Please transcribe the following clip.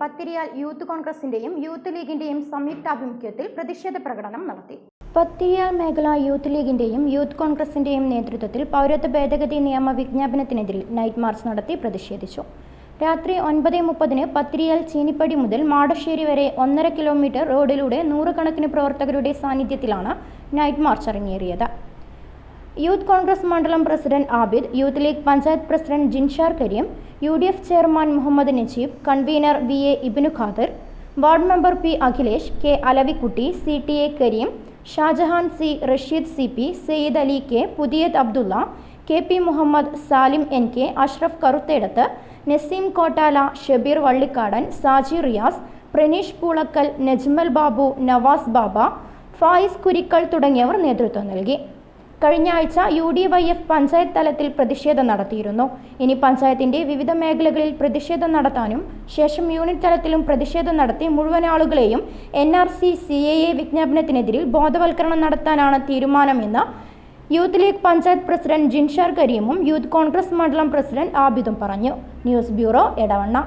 Pathiriyal youth കോൺഗ്രസിന്റെയും youth ലീഗിന്റെയും സംയുക്താഭിമുഖ്യത്തിൽ പ്രതിഷേധ പ്രകടനം നടത്തി. പത്തിരിയാൽ മേഖല യൂത്ത് ലീഗിന്റെയും യൂത്ത് കോൺഗ്രസിന്റെയും നേതൃത്വത്തിൽ പൗരത്വ ഭേദഗതി നിയമ വിജ്ഞാപനത്തിനെതിരെ നൈറ്റ് മാർച്ച് നടത്തി പ്രതിഷേധിച്ചു. രാത്രി ഒൻപത് മുപ്പതിന് പത്തിരിയാൽ ചീനിപ്പടി മുതൽ മാടശ്ശേരി വരെ ഒന്നര കിലോമീറ്റർ റോഡിലൂടെ നൂറുകണക്കിന് പ്രവർത്തകരുടെ സാന്നിധ്യത്തിലാണ് നൈറ്റ് മാർച്ച് അരങ്ങേറിയത്. യൂത്ത് കോൺഗ്രസ് മണ്ഡലം president Abid youth league panchayat president Jinshar Kareem U D F chairman Muhammad Najeeb convener V A Ibinu Khader ward member P Akhilesh K Alavikutty C T A Kareem Shajahan C Rasheed C P Sayed Ali K Puthiyath Abdulla K P Muhammad Salim N K Ashraf Karuthedath Naseem Kottala Shabeer Vallikkadan Saji Riyas Praneesh Poolakkal Najmal Babu Navas Baba Fayis Kurikkal തുടങ്ങിയവർ നേതൃത്വം നൽകി. കഴിഞ്ഞ ആഴ്ച U D Y F panchayat തലത്തിൽ പ്രതിഷേധം നടത്തിയിരുന്നു. ഇനി പഞ്ചായത്തിന്റെ വിവിധ മേഖലകളിൽ പ്രതിഷേധം നടത്താനും ശേഷം യൂണിറ്റ് തലത്തിലും പ്രതിഷേധം നടത്തി മുഴുവൻ ആളുകളെയും N R C C A A വിജ്ഞാപനത്തിനെതിരിൽ ബോധവൽക്കരണം നടത്താനാണ് തീരുമാനമെന്ന് youth league panchayat president Jinshar കരീമും youth Congress മണ്ഡലം പ്രസിഡന്റ് ആബിദും പറഞ്ഞു. News bureau Edavanna.